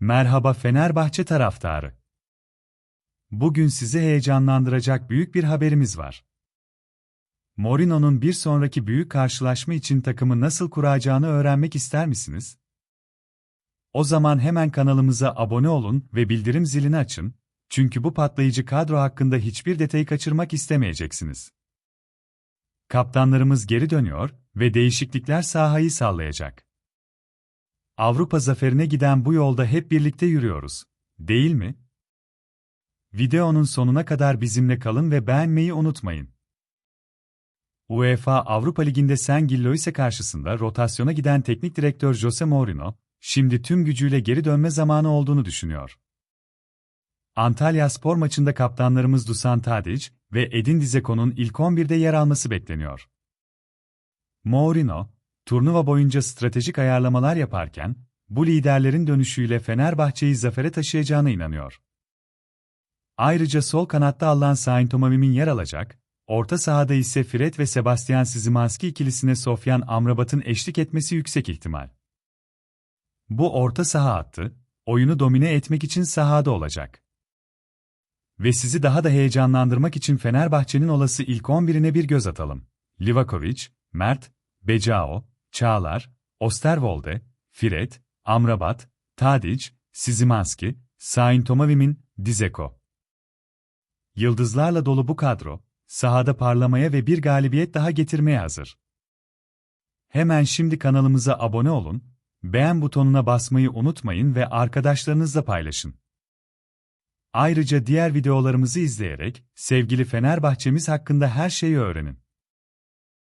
Merhaba Fenerbahçe taraftarı. Bugün sizi heyecanlandıracak büyük bir haberimiz var. Mourinho'nun bir sonraki büyük karşılaşma için takımı nasıl kuracağını öğrenmek ister misiniz? O zaman hemen kanalımıza abone olun ve bildirim zilini açın, çünkü bu patlayıcı kadro hakkında hiçbir detayı kaçırmak istemeyeceksiniz. Kaptanlarımız geri dönüyor ve değişiklikler sahayı sallayacak. Avrupa zaferine giden bu yolda hep birlikte yürüyoruz, değil mi? Videonun sonuna kadar bizimle kalın ve beğenmeyi unutmayın. UEFA Avrupa Ligi'nde Sengilloise karşısında rotasyona giden teknik direktör Jose Mourinho, şimdi tüm gücüyle geri dönme zamanı olduğunu düşünüyor. Antalya spor maçında kaptanlarımız Dusan Tadic ve Edin Dzeko'nun ilk 11'de yer alması bekleniyor. Mourinho, turnuva boyunca stratejik ayarlamalar yaparken, bu liderlerin dönüşüyle Fenerbahçe'yi zafere taşıyacağına inanıyor. Ayrıca sol kanatta Allan Saint-Omavi'min yer alacak, orta sahada ise Fred ve Sebastian Szymanski ikilisine Sofyan Amrabat'ın eşlik etmesi yüksek ihtimal. Bu orta saha hattı, oyunu domine etmek için sahada olacak. Ve sizi daha da heyecanlandırmak için Fenerbahçe'nin olası ilk 11'ine bir göz atalım. Livakovic, Mert, Becao, Çağlar, Osterwolde, Fred, Amrabat, Tadic, Szymanski, Saint-Omavi'min, Dzeko. Yıldızlarla dolu bu kadro, sahada parlamaya ve bir galibiyet daha getirmeye hazır. Hemen şimdi kanalımıza abone olun, beğen butonuna basmayı unutmayın ve arkadaşlarınızla paylaşın. Ayrıca diğer videolarımızı izleyerek sevgili Fenerbahçemiz hakkında her şeyi öğrenin.